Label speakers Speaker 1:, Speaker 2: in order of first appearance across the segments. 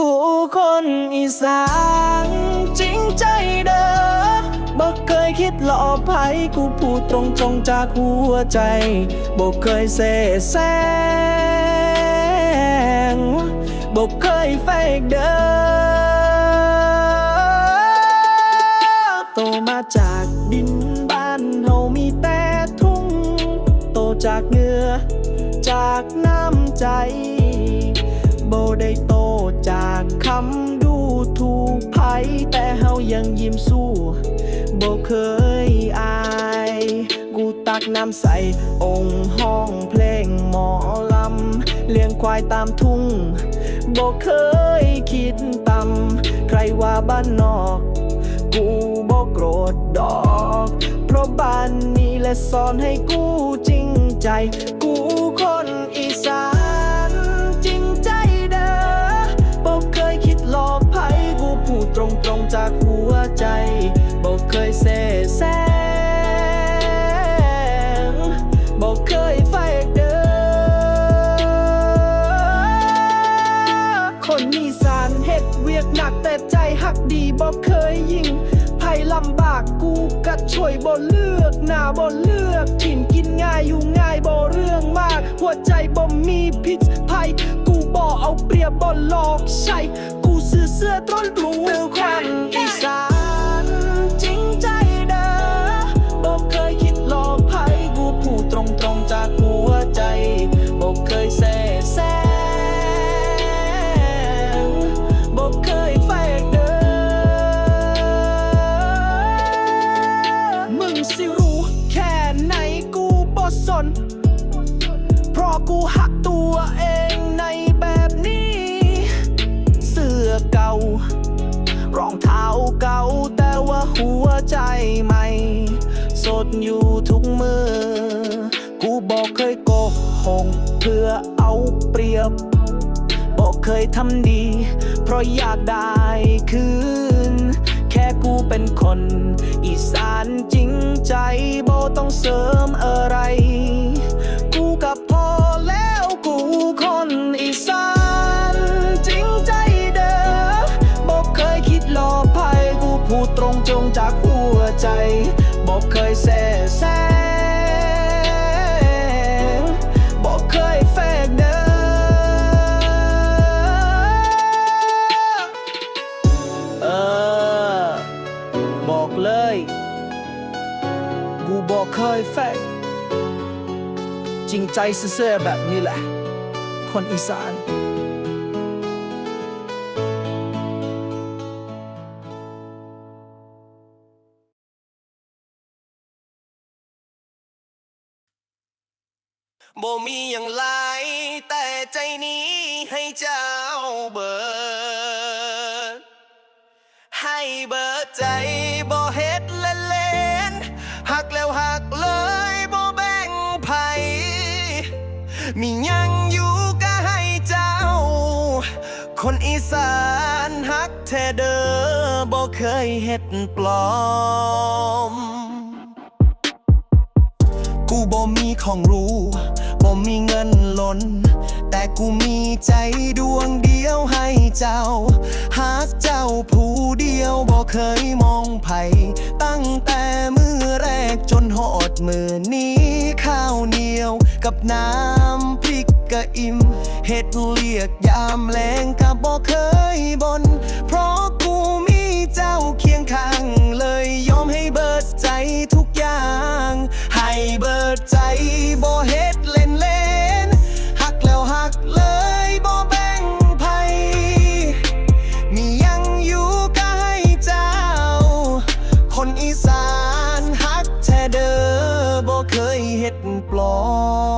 Speaker 1: กูคนอีสานจริงใจเด้อบ่เคยคิดหลอกไผกูพูดตรงตรงจากหัวใจบ่เคยเสแสร้งบ่เคยเฟกเด้อโตมาจากดินบ้านเฮามีแต่ทุ่ง โตจากเหงื่อจากน้ำใจำดูถูกภัยแต่เฮายังยิ้มสู้โบเคยอาย กูตักน้ำใสองค์ห้องเพลงหมอลำ เลี้ยงควายตามทุ่งโบเคยคิดต่ำใครว่าบ้านนอก กูบ่โกรธดอก เพราะบ้านนี้และสอนให้กูจริงใจ กูคนอีสาน ช่วยบ่เลือกหน้าบ่เลือกถิ่นกินง่ายอยู่ง่ายบ่เรื่องมาก หัวใจบ่มีพิษภัย กูบ่เอาเปรียบบ่หลอกใช่กูซื้อเสื้อต้นรู้ความอีสาน เคยทำดี เพราะอยากได้คืน แค่กูเป็นคน อีสานจริงใจบอต้องเสริมอะไร กูกับพอแล้วกูคนอีสานจริงใจเด้อบอกเคยคิดหลอกภัยกูพูดตรงจงจากหัวใจบอกเคยแส่แซง เสื่อแบบนี้แหละ คนอีสาน
Speaker 2: บ่มีอย่างไรแต่ใจนี้ให้เจ้าเบิดให้เบิด มียังอยู่ก็ให้เจ้า คนอีสานฮักแท้เด้อบ่เคยเฮ็ดปลอม กูบ่มีของรู้บ่มีเงินล้น แต่กูมีใจดวงเดียวให้เจ้าหากเจ้าผู้เดียวบ่เคยมองไผตั้งแต่มือแรกจนหอดมือนี้ข้าวเหนียวกับน้ำ อิ่มเฮ็ดเลียกยามแลงก็บ่เคยบน เพราะกูมีเจ้าเคียงข้างเลยยอมให้เบิดใจทุกอย่าง ให้เบิดใจบ่เฮ็ดเล่นเล่นหักแล้วหักเลยบ่แบ่งไผมียังอยู่ก็ให้เจ้า คนอีสานฮักแท้เด้อบ่เคยเฮ็ดปลอม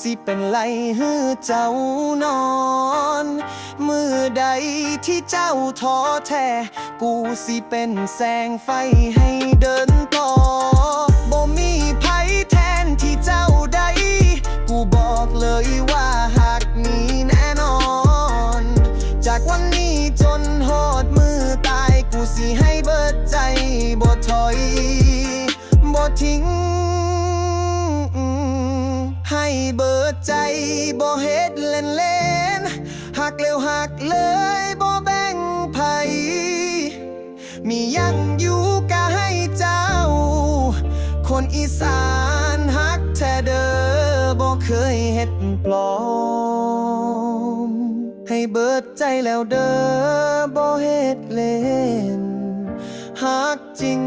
Speaker 2: สิเป็นไรให้เจ้านอน มือใดที่เจ้าท้อแท้ กูสิเป็นแสงไฟให้เดินักเร็วหักเลยบ่แบ่งไผมียังอยู่ก็ให้เจ้า คนอีสานฮักแท้เด้อบ่เคยเฮ็ดปลอม ให้เบิดใจแล้วเด้อบ่เฮ็ดเล่นฮักจริง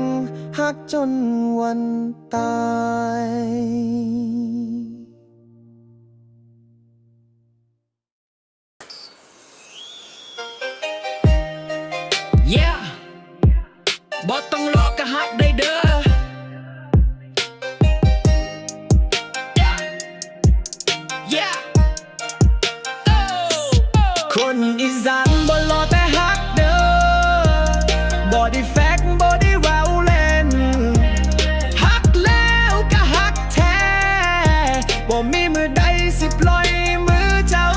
Speaker 2: ฮักจนวันตาย
Speaker 1: บ่ต้องรอก็ฮักได้เด้อคนอีสานบ่รอแต่ฮักเด้อบ่ได้แฟกบ่ได้เว้าเล่นฮักแล้วก็ฮักแท้บ่มีมือใดสิปล่อยมือเจ้า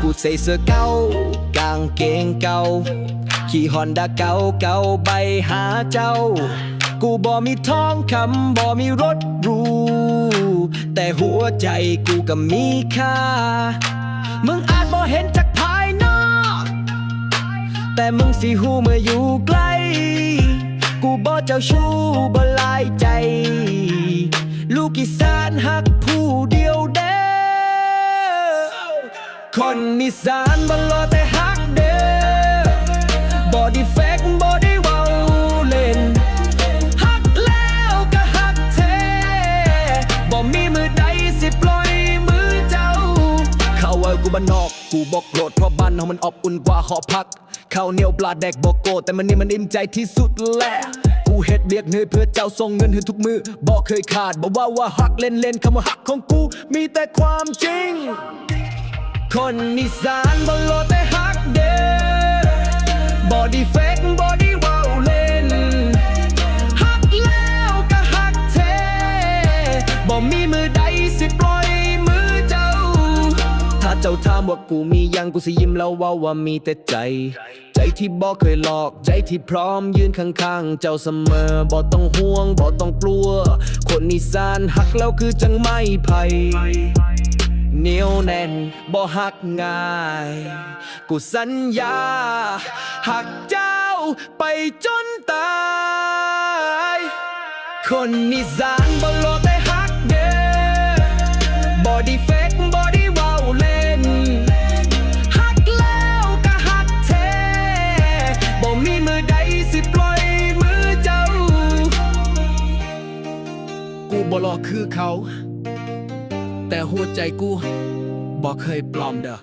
Speaker 1: กูใส่เสื้อเก่ากางเกงเก่า ขี่ฮอนด้าเก่าเก่าใบหาเจ้า กูบ่มีทองคำบ่มีรถรูแต่หัวใจกูก็มีค่า มึงอาจบ่เห็นจากภายนอก แต่มึงสิหูเมื่ออยู่ใกล้ กูบ่เจ้าชู้บ่ลายใจ ลูกอีสานหักผู้เดียวเด้อคนอีสานบ่รอแต่ฮัก บ้านนอกกูบอกโกรธเพราะบ้านเฮามันอบอุ่นกว่าหอพักข้าวเหนียวปลาแดกบอกโกรธแต่มันนี่มันอิ่มใจที่สุดแหละกูเฮ็ดเรียกเนยเพื่อเจ้าส่งเงินให้ทุกมือบอกเคยขาดบอกว่าว่าฮักเล่นเล่นๆคำว่าฮักของกูมีแต่ความจริง คนอีสานบ่รอแต่ฮักเด้บอดี้เฟกบอ จ้าถามว่ากูมียังกูสิยิ้มแล้วว่าว่ามีแต่ใจ ใจที่บ่เคยหลอก ใจที่พร้อมยืนข้างๆ เจ้าเสมอบ่ต้องห่วงบ่ต้องกลัว คนอีสานหักแล้วคือจังไม่ไผ่เหนียวแน่นบ่หักง่าย กูสัญญา หักเจ้าไปจนตาย คนอีสานบ่ร ใจกูบอกเคยปลอมเด้อ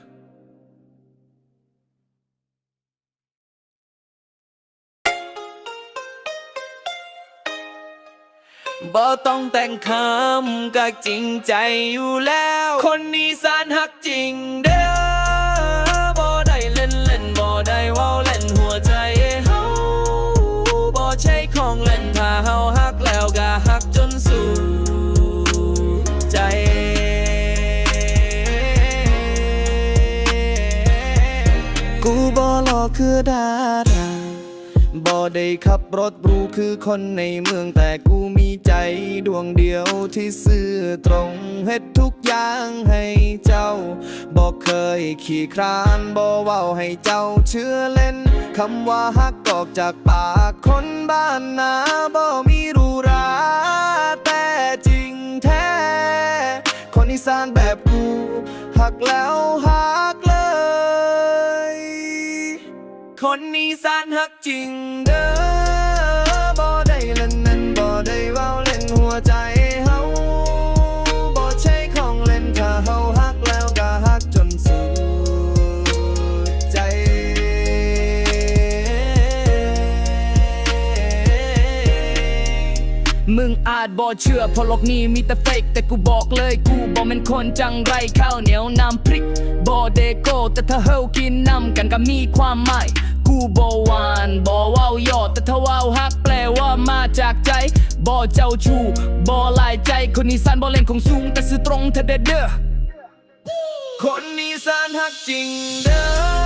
Speaker 1: บ่ต้องแต่งคำก็จริงใจอยู่แล้ว คนนี้สานหักจริงเด้
Speaker 2: คือดาราบ่ได้ขับรถหรูคือคนในเมืองแต่กูมีใจดวงเดียวที่ซื่อตรงเฮ็ดทุกอย่างให้เจ้าบ่เคยขี่ครานบ่เว้าให้เจ้าเชื่อเล่นคำว่าฮักออกจากปากคนบ้านนาบ่มีรู้ ฮัก
Speaker 1: จริงเด้อ
Speaker 2: บ่ได้เล่นนั่นบ่ได้ว้าเล่นหัวใจเฮาบ่ใช่ของเล่นถ้าเฮาฮักแล้วก็ฮักจนสุดใจ
Speaker 3: มึงอาจบ่เชื่อเพราะโลกนี้มีแต่เฟกแต่กูบอกเลยกูบ่เป็นคนจังไรข้าวเหนียวน้ำพริกบ่เดโกแต่ถ้าเฮากินนำกันก็มีความหมาย กูบ่หวานบ่เว้ายอดแต่ถ้าเว้าฮักแปลว่ามาจากใจบ่เจ้าชู้บ่ลายใจคนอีสานบ่เล่นของสูง แต่สื่อตรงเธอเด้อเด้อ
Speaker 1: คนอีสานฮักจริงเด้อ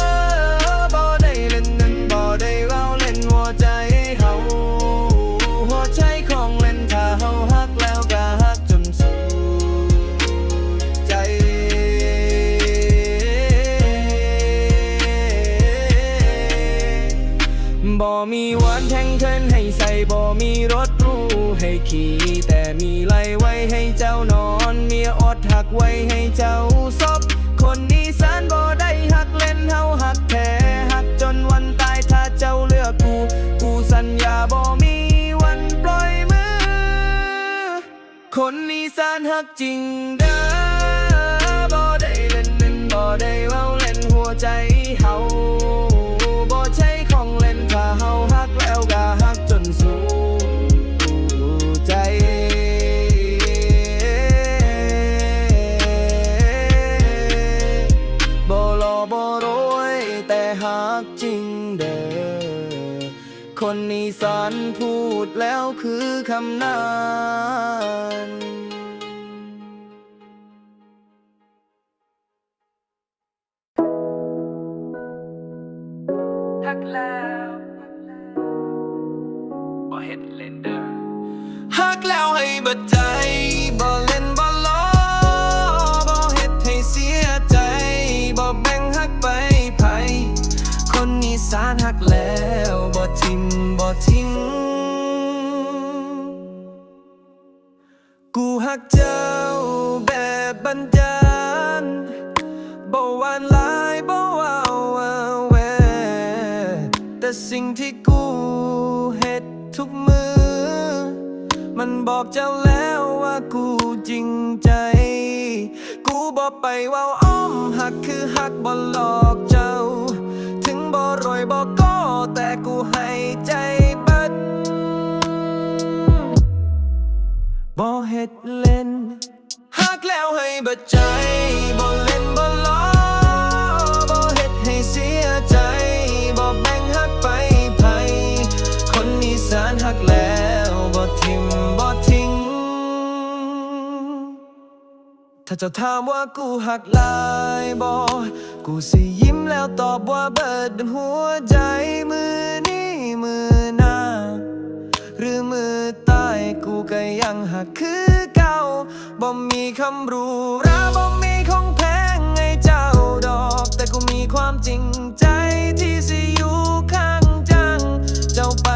Speaker 1: ่มีวันแทงเทินให้ใส่บ่มีรถรูให้ขี่แต่มีไหลไว้ให้เจ้านอน เมียอดหักไว้ให้เจ้าซบคนอีสานบ่ได้หักเล่นเฮาหักแท้หักจนวันตายถ้าเจ้าเลือกกู กูสัญญาบ่มีวันปล่อยมือ คนอีสานหักจริงเด้ สารพูดแล้วคือคำนั้น
Speaker 3: ทักแล้ว
Speaker 1: สิ่งที่กูเฮ็ดทุกมือ มันบอกเจ้าแล้วว่ากูจริงใจ กูบอกไปว่าอ้อมหักคือหักบ่หลอกเจ้า ถึงบ่รวยบ่ก็แต่กูให้ใจบัดบ่เฮ็ดเล่นหักแล้วให้บัดใจบ่เล่น ถ้าเจ้าถามว่ากูหักลายบ่กูสิยิ้มแล้วตอบว่าเบิดเป็นหัวใจมือนี้มือหน้า หรือมือใต้กูก็ยังหักคือเก่าบ่มีคำรู้ราบ่มีของแพงให้เจ้าดอก แต่กูมีความจริงใจที่สิอยู่ข้างจัง เจ้าไป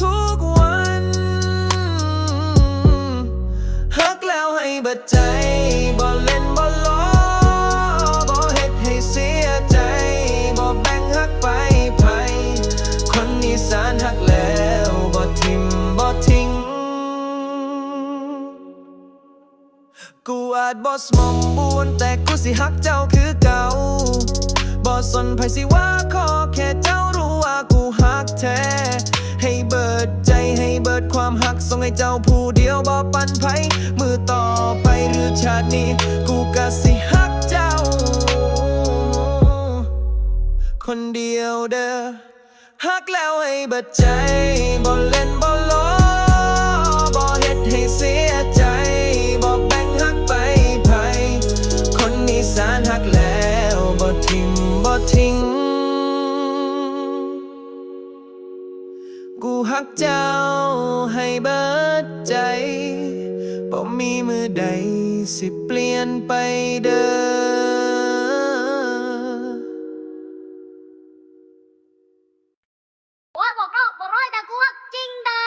Speaker 1: ทุกวันฮักแล้วให้เบิดใจาจบ่สมองบูนแต่กูสิฮักเจ้าคือเก่าบ่สนไผสิว่าขอแค่เจ้ารู้ว่ากูฮักแท้ ให้เบิดใจให้เบิดความฮักส่งให้เจ้าผู้เดียวบ่ปันไผมือต่อไปหรือชาตินี้ กูก็สิฮักเจ้า คนเดียวเด้อฮักแล้วให้เบิดใจบ่เล่นบ่ล้อบ่เฮ็ดให้เสีย ทิ้ง กูฮักเจ้าให้เบิดใจบ่มีมือใดสิเปลี่ยนไปเด้อ
Speaker 4: ว่าบอกเล่าบอกร้อยแต่กูว่าจริงเด้อ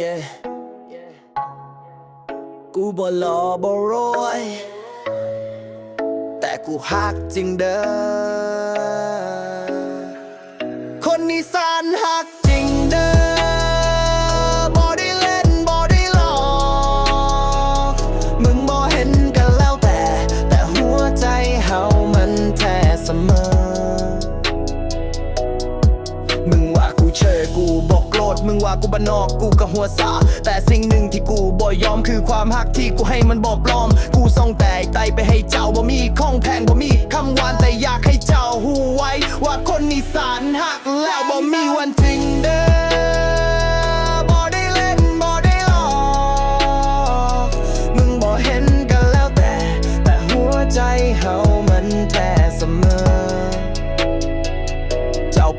Speaker 1: yeah กูบ่หล่อบ่รวย กูฮักจริงเด้อ ว่ากูบ้านนอกกูก็หัวสา แต่สิ่งหนึ่งที่กูบ่ยอมคือความหักที่กูให้มันบ่ปลอม กูส่งแต่ไตไปให้เจ้าบ่มีของแพงบ่มีคำหวานแต่อยากให้เจ้าหูไว้ ว่าคนอีสานหักแล้วบ่มีวันจริงเด้อบ่ไ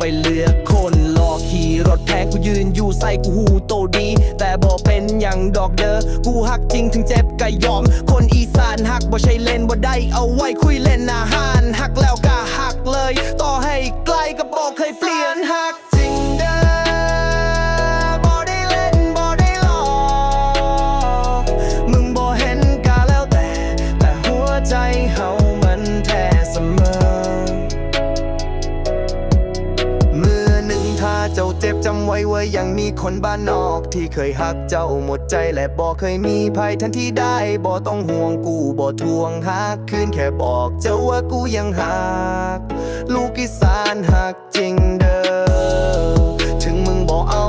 Speaker 1: ไปเลือกคนหลอกขี่รถแท็กูยืนอยู่ใส่กูหูโตดี แต่บอกเป็นอย่างดอกเด้อกูหักจริงถึงเจ็บก็ยอม คนอีสานหักบ่ใช่เล่นบ่ได้เอาไว้คุยเล่นอาหารหักแล้วก็หักเลย ต่อให้ไกลก็บอกเคยเปลี่ยนหัก เจ็บจำไว้ว่ายังมีคนบ้านนอก ที่เคยหักเจ้าหมดใจและบอกเคยมีภัยทันที่ได้บ่ต้องห่วงกูบ่ทวงหักคืนแค่บอกเจ้าว่ากูยังหัก ลูกอีสานหักจริงเด้อถึงมึงบ่เอา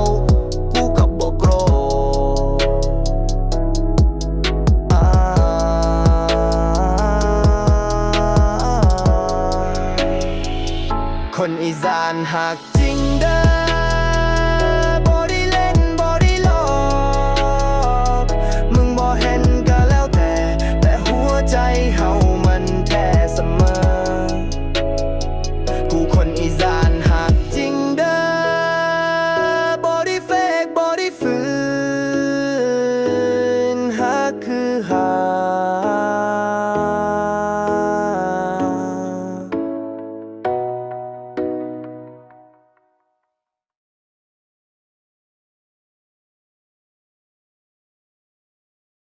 Speaker 1: กูก็บ่โกรธอ่าคนอีสานหัก